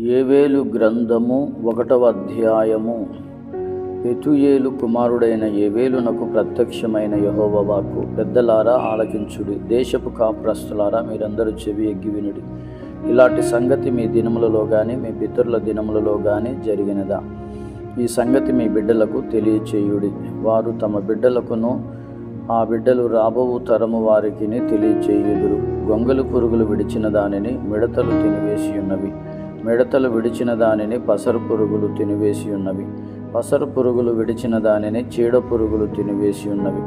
ఏవేలు గ్రంథము ఒకటవ అధ్యాయము. ఎతుయేలు కుమారుడైన ఏవేలునకు ప్రత్యక్షమైన యహోవ వాక్కు. పెద్దలారా ఆలకించుడి. దేశపు కాపురస్తులారా మీరందరూ చెవి ఎగ్గి వినుడి. ఇలాంటి సంగతి మీ దినములలో కానీ మీ పితరుల దినములలో కానీ జరిగినదా? ఈ సంగతి మీ బిడ్డలకు తెలియచేయుడి. వారు తమ బిడ్డలకును ఆ బిడ్డలు రాబోవు తరము వారికి తెలియచేయుదురు. గొంగలు పురుగులు విడిచిన దానిని మిడతలు తినివేసి ఉన్నవి మిడతలు విడిచిన దానిని పసరు పురుగులు తినివేసి ఉన్నవి. పసరు పురుగులు విడిచిన దానిని చీడ పురుగులు తినివేసి ఉన్నవి.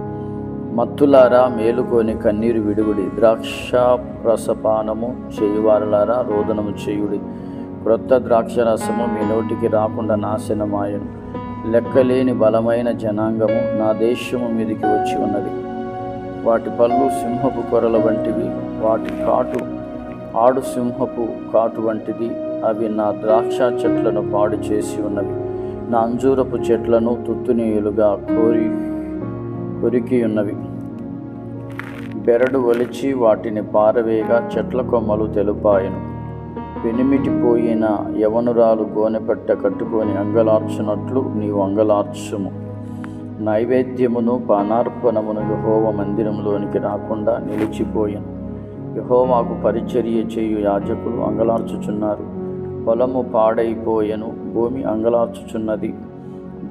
మత్తులారా మేలుకొని కన్నీరు విడుగుడి ద్రాక్ష రసపానము చేయువారులారా రోదనము చేయుడి. క్రొత్త ద్రాక్షరసము మీ నోటికి రాకుండా నాశనమాయను. లెక్కలేని బలమైన జనాంగము నా దేశము మీదికి వచ్చి ఉన్నది. వాటి పళ్ళు సింహపు కొరల వంటివి వాటి కాటు ఆడు సింహపు కాటు వంటిది అవి నా ద్రాక్ష చెట్లను పాడు చేసి ఉన్నవి. నా అంజూరపు చెట్లను తుత్తునీయులుగా కోరి కొరికి ఉన్నవి. బెరడు ఒలిచి వాటిని పారవేయగా చెట్ల కొమ్మలు తెలుపాయను. పెనిమిటిపోయిన యవనురాలు గోనెపట్ట కట్టుకొని అంగలార్చునట్లు నీవు అంగలార్చుము. నైవేద్యమును పానార్పణమును యహోవ మందిరంలోనికి రాకుండా నిలిచిపోయాను. యహోవాకు పరిచర్య చేయు యాజకులు అంగలార్చుచున్నారు. పొలము పాడైపోయెను భూమి అంగలార్చుచున్నది.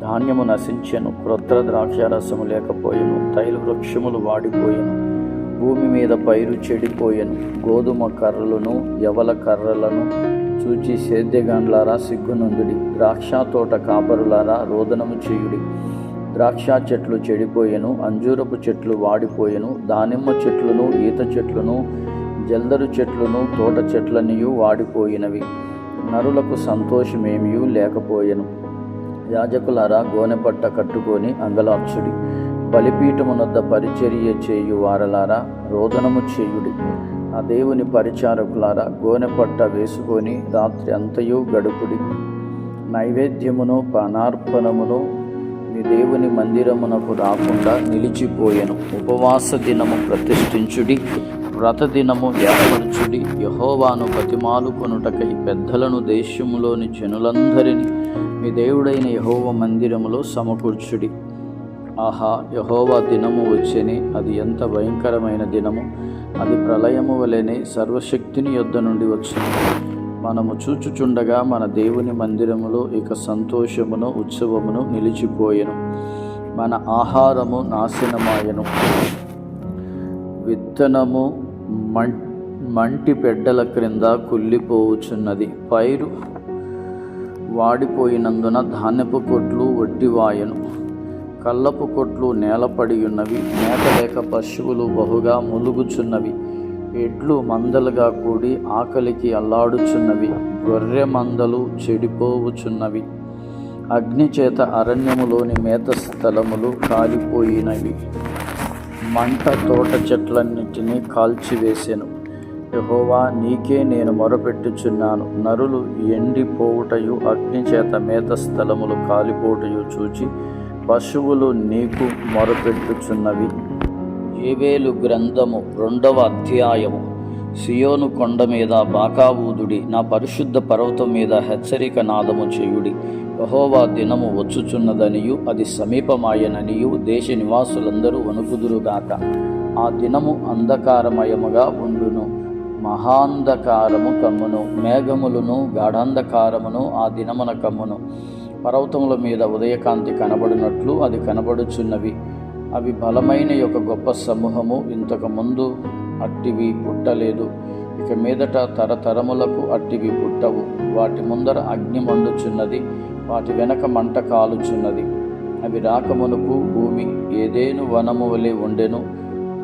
ధాన్యము నశించెను క్రొత్త ద్రాక్షారసము లేకపోయెను తైల వృక్షములు వాడిపోయెను. భూమి మీద పైరు చెడిపోయెను గోధుమ కర్రలను యవల కర్రలను చూచి సేద్యగాండ్లారా సిగ్గునందుడి ద్రాక్ష తోట కాపరులారా రోదనము చేయుడి. ద్రాక్ష చెట్లు చెడిపోయెను అంజూరపు చెట్లు వాడిపోయెను దానిమ్మ చెట్లును ఈత చెట్లును జల్దరు చెట్లును తోట చెట్లనియు వాడిపోయినవి. నరులకు సంతోషమేమీ లేకపోయెను. యాజకులారా గోనెపట్ట కట్టుకొని అంగలాక్షుడి బలిపీఠమునొద్ద పరిచర్య చేయు వారలారా రోదనము చేయుడి. ఆ దేవుని పరిచారకులారా గోనెపట్ట వేసుకొని రాత్రి అంతయు గడుపుడి. నైవేద్యమును పానార్పణమును మీ దేవుని మందిరమునకు రాకుండా నిలిచిపోయెను. ఉపవాస దినము ప్రతిష్ఠించుడి. వ్రతదినము ఏర్పరచుడి. యహోవాను బతిమాలుకొనుటకై పెద్దలను దేశములోని జనులందరినీ మీ దేవుడైన యహోవ మందిరములో సమకూర్చుడి. ఆహా యహోవా దినము వచ్చేని అది ఎంత భయంకరమైన దినము. అది ప్రళయము వలెనే సర్వశక్తిని యొద్ద నుండి వచ్చింది. మనము చూచుచుండగా మన దేవుని మందిరములో ఇక సంతోషమును ఉత్సవమును నిలిచిపోయెను. మన ఆహారము నాశనమాయను. విత్తనము మంటి పెడ్డల క్రింద కుళ్ళిపోవుచున్నది. పైరు వాడిపోయినందున ధాన్యపు కొట్లు వడ్డివాయను కళ్ళపు కొట్లు నేలపడి ఉన్నవి మేత లేక పశువులు బహుగా ములుగుచున్నవి. ఎడ్లు మందలుగా కూడి ఆకలికి అల్లాడుచున్నవి. గొర్రె మందలు చెడిపోవుచున్నవి. అగ్నిచేత అరణ్యములోని మేత స్థలములు కాలిపోయినవి. మంట తోట చెట్లన్నిటినీ కాల్చివేసెను. యహోవా నీకే నేను మొరపెట్టుచున్నాను. నరులు ఎండిపోవుటయు అగ్నిచేత మేత స్థలములు కాలిపోటయు చూచి పశువులు నీకు మొరపెట్టుచున్నవి. ఏవేలు గ్రంథము రెండవ అధ్యాయము. సియోను కొండ మీద బాకావూదుడి నా పరిశుద్ధ పర్వతం మీద హెచ్చరిక నాదము చేయుడి. యహోవా దినము వచ్చుచున్నదనియు అది సమీపమాయననియు దేశ నివాసులందరూ వణుకుదురుగాక. ఆ దినము అంధకారమయముగా ఉండును. మహాంధకారము కమ్మును. మేఘములను గాఢాంధకారమును ఆ దినమున కమ్మును. పర్వతముల మీద ఉదయకాంతి కనబడినట్లు అది కనబడుచున్నవి. అవి బలమైన యొక్క గొప్ప సమూహము. ఇంతకు ముందు అట్టివి పుట్టలేదు. ఇక మీదట తరతరములకు అట్టివి పుట్టవు. వాటి ముందర అగ్ని మండుచున్నది. వాటి వెనక మంట కాలుచున్నది. అవి రాకమునుపు భూమి ఏదేను వనము వలె ఉండెను.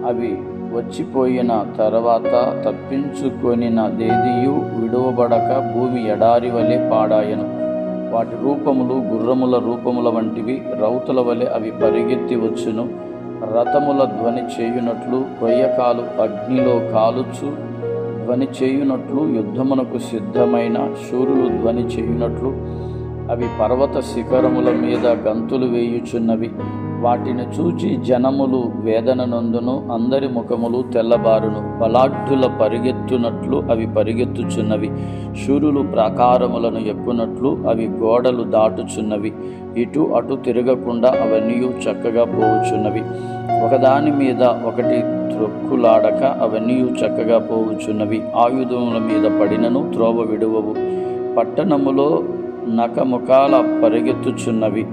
అవి వచ్చిపోయిన తర్వాత తప్పించుకొనిన దేదియు విడువబడక భూమి ఎడారి వలె పాడాయను. వాటి రూపములు గుర్రముల రూపముల వంటివి రౌతుల వలె అవి పరిగెత్తి వచ్చును. రథముల ధ్వని చేయునట్లు కొయ్యకాలు అగ్నిలో కాలుచు ధ్వని చేయునట్లు యుద్ధమునకు సిద్ధమైన శూరులు ధ్వని చేయునట్లు అవి పర్వత శిఖరముల మీద గంతులు వేయుచున్నవి. వాటిని చూచి జనములు వేదన నందును అందరి ముఖములు తెల్లబారును. బలాఢ్యుల పరిగెత్తునట్లు అవి పరిగెత్తుచున్నవి. శూరులు ప్రాకారములను ఎక్కునట్లు అవి గోడలు దాటుచున్నవి. ఇటు అటు తిరగకుండా అవన్నీ చక్కగా పోవుచున్నవి. ఒకదాని మీద ఒకటి త్రొక్కులాడక అవన్నీ చక్కగా పోవుచున్నవి. ఆయుధముల మీద పడినను త్రోవ విడువవు. పట్టణములో నకముఖాల పరిగెత్తుచున్నవి.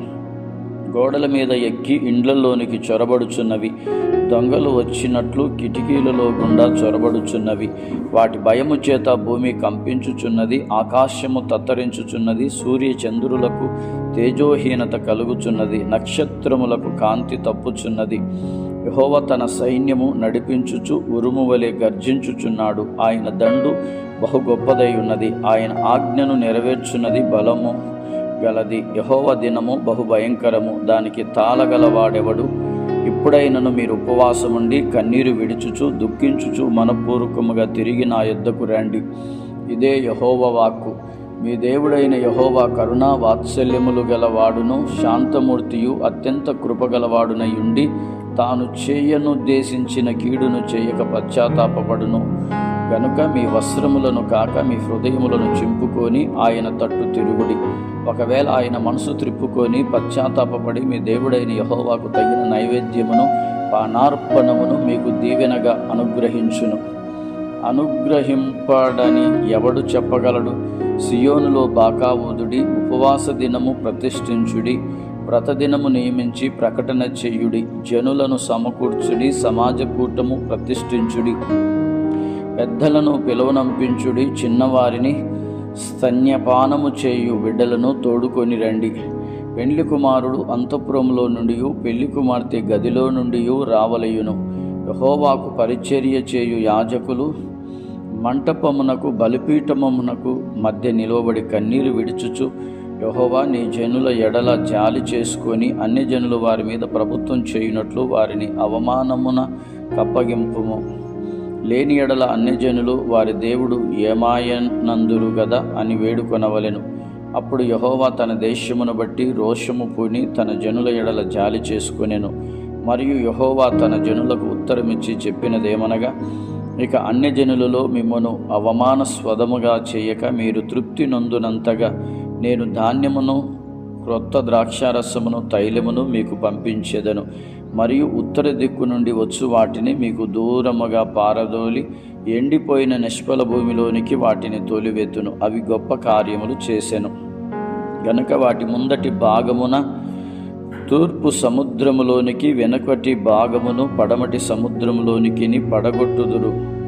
గోడల మీద ఎక్కి ఇండ్లలోనికి చొరబడుచున్నవి. దొంగలు వచ్చినట్లు కిటికీలలో గుండా చొరబడుచున్నవి. వాటి భయము చేత భూమి కంపించుచున్నది ఆకాశము తత్తరించుచున్నది సూర్య చంద్రులకు తేజోహీనత కలుగుచున్నది నక్షత్రములకు కాంతి తప్పుచున్నది. యహోవ తన సైన్యము నడిపించుచు ఉరుము వలె గర్జించుచున్నాడు. ఆయన దండు బహు గొప్పదై ఉన్నది. ఆయన ఆజ్ఞను నెరవేర్చున్నది బలము గలది. యహోవ దినము బహు భయంకరము. దానికి తాళగలవాడెవడు? ఇప్పుడైనను మీరు ఉపవాసముండి కన్నీరు విడుచుచు దుఃఖించుచు మనపూర్వకముగా తిరిగి నా యుద్ధకు రండి. ఇదే యహోవ వాక్కు. మీ దేవుడైన యహోవా కరుణ వాత్సల్యములు గలవాడును శాంతమూర్తియు అత్యంత కృపగలవాడునై ఉండి తాను చేయనుద్దేశించిన కీడును చేయక పశ్చాత్తాపడును గనుక మీ వస్త్రములను కాక మీ హృదయములను చింపుకొని ఆయన తట్టు తిరుగుడి. ఒకవేళ ఆయన మనసు త్రిప్పుకొని పశ్చాత్తాపడి మీ దేవుడైన యహోవాకు తగిన నైవేద్యమును పానార్పణమును మీకు దీవెనగా అనుగ్రహించును. అనుగ్రహింపడని ఎవడు చెప్పగలడు? సియోనులో బాకావుదుడి ఉపవాస దినము ప్రతిష్ఠించుడి వ్రతదినము నియమించి ప్రకటన చెయ్యుడి జనులను సమకూర్చుడి సమాజ కూటము ప్రతిష్ఠించుడి. పెద్దలను పిలువనంపించుడి చిన్నవారిని స్తన్యపానము చేయు బిడ్డలను తోడుకొని రండి. పెండ్లి కుమారుడు అంతఃపురంలో నుండి పెళ్ళి కుమార్తె గదిలో నుండి రావలయును. యహోవాకు పరిచర్య చేయు యాజకులు మంటపమునకు బలిపీఠమునకు మధ్య నిలవబడి కన్నీరు విడుచుచు యహోవా నీ జనుల ఎడల జాలి చేసుకొని అన్ని జనులు వారి మీద ప్రభుత్వం చేయునట్లు వారిని అవమానమున కప్పగింపుము. లేని ఎడల అన్ని జనులు వారి దేవుడు ఏమాయనందురు గదా అని వేడుకొనవలెను. అప్పుడు యహోవా తన దేశమును బట్టి రోషము పూని తన జనుల ఎడల జాలి చేసుకునెను. మరియు యహోవా తన జనులకు ఉత్తరమిచ్చి చెప్పినదేమనగా ఇక అన్య జనులలో మిమ్మను అవమానస్వదముగా చేయక మీరు తృప్తి నొందునంతగా నేను ధాన్యమును క్రొత్త ద్రాక్షారసమును తైలమును మీకు పంపించేదను. మరియు ఉత్తర దిక్కు నుండి వచ్చు వాటిని మీకు దూరముగా పారదోలి ఎండిపోయిన నిష్ఫల భూమిలోనికి వాటిని తోలివెత్తును. అవి గొప్ప కార్యములు చేసెను. గనుక వాటి ముందటి భాగమున తూర్పు సముద్రములోనికి వెనుకటి భాగమును పడమటి సముద్రములోనికి పడగొట్టుదురు.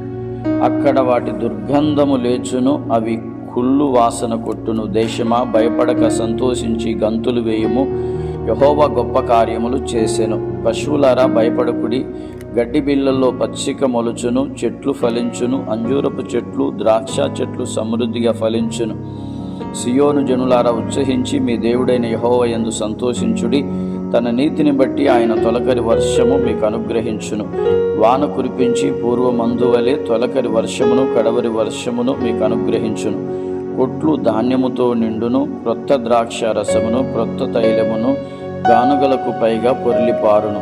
అక్కడ వాటి దుర్గంధము లేచును అవి కుళ్ళు వాసన కొట్టును. దేశమా భయపడక సంతోషించి గంతులు వేయము. యహోవ గొప్ప కార్యములు చేసెను. పశువులారా భయపడకుడి. గడ్డి బిళ్ళల్లో పచ్చిక మొలుచును చెట్లు ఫలించును అంజూరపు చెట్లు ద్రాక్ష చెట్లు సమృద్ధిగా ఫలించును. సియోను జనులారా ఉత్సహించి మీ దేవుడైన యహోవ యందు సంతోషించుడి. తన నీతిని బట్టి ఆయన తొలకరి వర్షము మీకు అనుగ్రహించును. వాన కురిపించి పూర్వమందువలే తొలకరి వర్షమును కడవరి వర్షమును మీకు అనుగ్రహించును. కొట్లు ధాన్యముతో నిండును క్రొత్త ద్రాక్ష రసమును క్రొత్త తైలమును గానుగలకు పైగా పొర్లిపారును.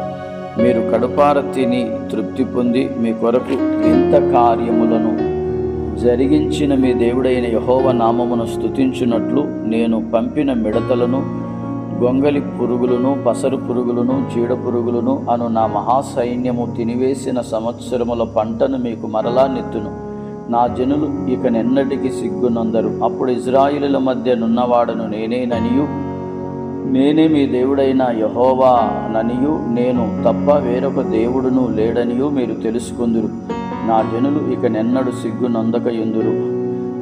మీరు కడుపార తిని తృప్తి పొంది మీ కొరకు ఇంత కార్యములను జరిగించిన మీ దేవుడైన యహోవ నామమును స్థుతించినట్లు నేను పంపిన మిడతలను గొంగలి పురుగులను పసరు పురుగులను చీడ పురుగులను అను నా మహాసైన్యము తినివేసిన సంవత్సరముల పంటను మీకు మరలా నెత్తును. నా జనులు ఇక నిన్నటికి సిగ్గునందరు. అప్పుడు ఇజ్రాయిలుల మధ్య నున్నవాడను నేనేననియు నేనే మీ దేవుడైన యహోవా ననియు. నేను తప్ప వేరొక దేవుడును లేడనియు మీరు తెలుసుకుందురు. నా జనులు ఇక నెన్నడు సిగ్గు నందక ఎందురు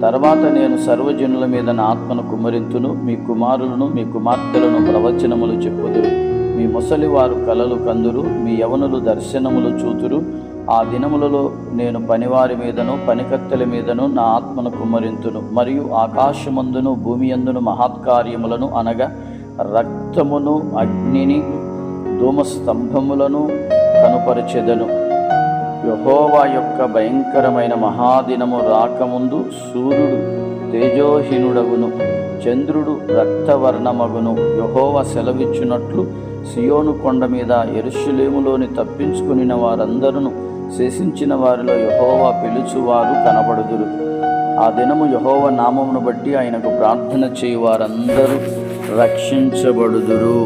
తర్వాత నేను సర్వజనుల మీద నా ఆత్మను కుమరింతును మీ కుమారులను మీ కుమార్తెలను ప్రవచనములు చెప్పుదురు. మీ ముసలివారు కలలు కందురు. మీ యవనులు దర్శనములు చూతురు. ఆ దినములలో నేను పనివారి మీదను పనికత్తెల మీదను నా ఆత్మను కుమ్మరింతును. మరియు ఆకాశమందును భూమి అందును మహత్కార్యములను అనగా రక్తమును అగ్నిని ధూమస్తంభములను కనుపరిచెదను. యహోవా యొక్క భయంకరమైన మహాదినము రాకముందు సూర్యుడు తేజోహీనుడగును చంద్రుడు రక్తవర్ణమగును. యహోవ సెలవిచ్చునట్లు సియోను కొండ మీద ఎరుషులేములోని తప్పించుకుని వారందరూ శేషించిన వారిలో యహోవా పిలుచువారు కనబడుదురు. ఆ దినము యహోవ నామమును బట్టి ఆయనకు ప్రార్థన చేయు వారందరూ రక్షించబడుదురు.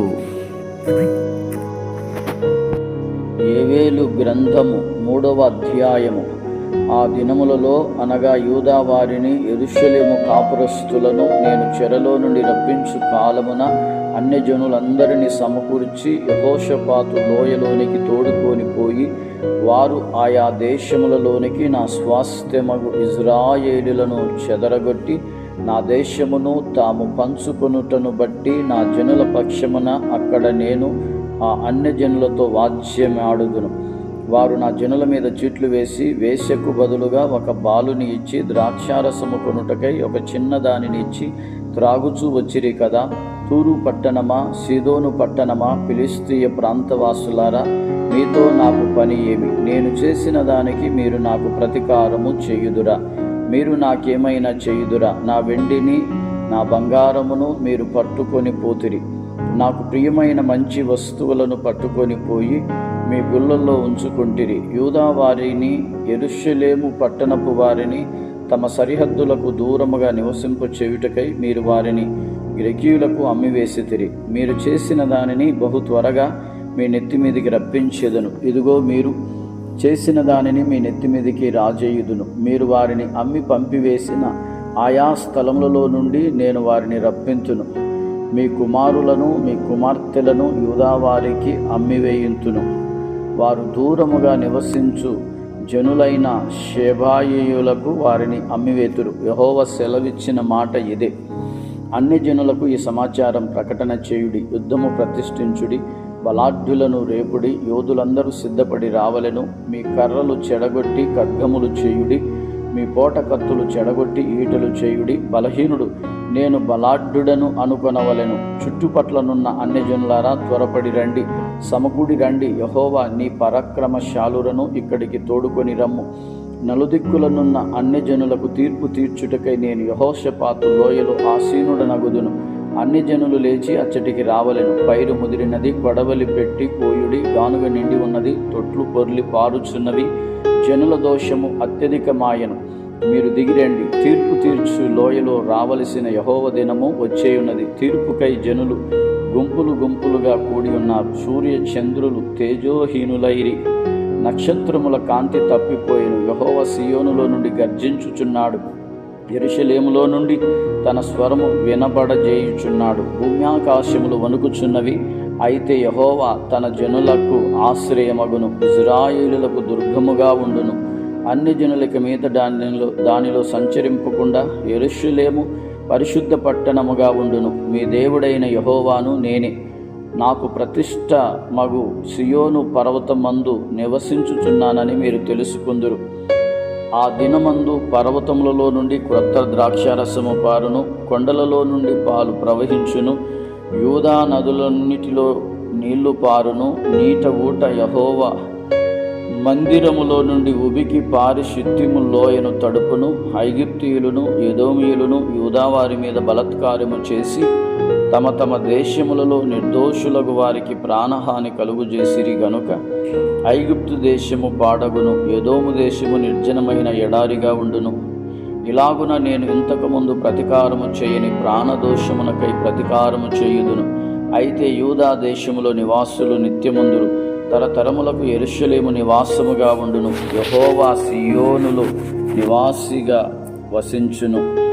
ఏవేలు గ్రంథము మూడవ అధ్యాయము. ఆ దినములలో అనగా యూదా వారిని ఎరుషలేము కాపురస్తులను నేను చెరలో నుండి రప్పించు కాలమున అన్యజనులందరినీ సమకూర్చి యహోషపాతు లోయలోనికి తోడుకొని పోయి వారు ఆయా దేశములలోనికి నా స్వాస్థ్యమగు ఇజ్రాయేలులను చెదరగొట్టి నా దేశమును తాము పంచుకొనుటను బట్టి నా జనుల పక్షమున అక్కడ నేను ఆ అన్యజనులతో వాద్యమాడుదును. వారు నా జనుల మీద చీట్లు వేసి వేశ్యకు బదులుగా ఒక బాలుని ఇచ్చి ద్రాక్షారసము కొనుటకై ఒక చిన్న దానిని ఇచ్చి త్రాగుచూ వచ్చిరి కదా. తూరు పట్టణమా సీదోను పట్టణమా ఫిలిస్తీయ ప్రాంతవాసులారా మీతో నాకు పని ఏమి? నేను చేసిన దానికి మీరు నాకు ప్రతీకారము చేయుదురా. మీరు నాకేమైనా చేయుదురా? నా వెండిని నా బంగారమును మీరు పట్టుకొని పోతిరి. నాకు ప్రియమైన మంచి వస్తువులను పట్టుకొని పోయి మీ గుళ్ళల్లో ఉంచుకుంటిరి. యూదా వారిని ఎరుషలేము పట్టణపు వారిని తమ సరిహద్దులకు దూరముగా నివసింపు చేయుటకై మీరు వారిని గ్రెకీయులకు అమ్మివేసితిరి. మీరు చేసిన దానిని బహు త్వరగా మీ నెత్తి మీదికి రప్పించేదను. ఇదిగో మీరు చేసిన దానిని మీ నెత్తి మీదికి రాజేయుదును. మీరు వారిని అమ్మి పంపివేసిన ఆయా స్థలములలో నుండి నేను వారిని రప్పించును మీ కుమారులను మీ కుమార్తెలను యూదావారికి అమ్మివేయింతును. వారు దూరముగా నివసించు జనులైన శేబాయియులకు వారిని అమ్మివేతురు. యహోవ సెలవిచ్చిన మాట ఇదే. అన్ని జనులకు ఈ సమాచారం ప్రకటన చేయుడి యుద్ధము ప్రతిష్ఠించుడి బలాఢ్యులను రేపుడి యోధులందరూ సిద్ధపడి రావలెను. మీ కర్రలు చెడగొట్టి ఖడ్గములు చేయుడి మీ పోట కత్తులు చెడగొట్టి ఈటలు చేయుడి. బలహీనుడు నేను బలాఢ్యుడను అనుకొనవలెను. చుట్టుపట్లనున్న అన్ని జనులారా త్వరపడి రండి. సమకూడి రండి. యహోవా నీ పరాక్రమశాలురను ఇక్కడికి తోడుకొని రమ్ము. నలుదిక్కులనున్న అన్ని జనులకు తీర్పు తీర్చుటకై నేను యహోషపాతు లోయలో ఆసీనుడనగుదును. అన్ని జనులు లేచి అచ్చటికి రావలను. పైరు ముదిరినది కొడవలి పెట్టి కోయుడి గానుగ నిండి ఉన్నది తొట్లు పొర్లి పారుచున్నవి. జనుల దోషము అత్యధికమాయను. మీరు దిగిరండి. తీర్పు తీర్చు లోయలో రావలసిన యహోవ దినము వచ్చేయున్నది. తీర్పుకై జనులు గుంపులు గుంపులుగా కూడి ఉన్నారు. సూర్య చంద్రులు తేజోహీనులైరి. నక్షత్రముల కాంతి తప్పిపోయిన. యహోవ సియోనులో నుండి గర్జించుచున్నాడు. ఎరుషలేములో నుండి తన స్వరము వినబడజేయుచున్నాడు. భూమ్యాకాశములు వణుకుచున్నవి. అయితే యహోవా తన జనులకు ఆశ్రయమగును. ఇజ్రాయిలులకు దుర్గముగా ఉండును. అన్ని జనులకి మీద దానిలో దానిలో సంచరింపకుండా ఎరుషులేము పరిశుద్ధ పట్టణముగా ఉండును. మీ దేవుడైన యహోవాను నేనే. నాకు ప్రతిష్ట మగు సియోను పర్వతమందు నివసించుచున్నానని మీరు తెలుసుకుందురు. ఆ దినమందు పర్వతములలో నుండి క్రొత్త ద్రాక్షారసము పారును. కొండలలో నుండి పాలు ప్రవహించును. యూదా నదులన్నిటిలో నీళ్ళు పారును. నీట ఊట యహోవా మందిరములో నుండి ఉబికి పారి శుద్ధిము లోయను తడుపును ఐగిప్తీయులను యదోమియులను యూదావారి మీద బలత్కారము చేసి తమ తమ దేశములలో నిర్దోషులకు వారికి ప్రాణహాని కలుగు చేసిరి గనుక. ఐగుప్తు దేశము పాడగును యదోము దేశము నిర్జనమైన ఎడారిగా ఉండును. ఇలాగున నేను ఇంతకుముందు ప్రతీకారము చేయని ప్రాణదోషమునకై ప్రతీకారము చేయుదును. అయితే యూదా దేశములో నివాసులు నిత్యముందురు. తరతరములకు ఎరుషలేము నివాసముగా ఉండును. యహోవా సియోనులు నివాసిగా వసించును.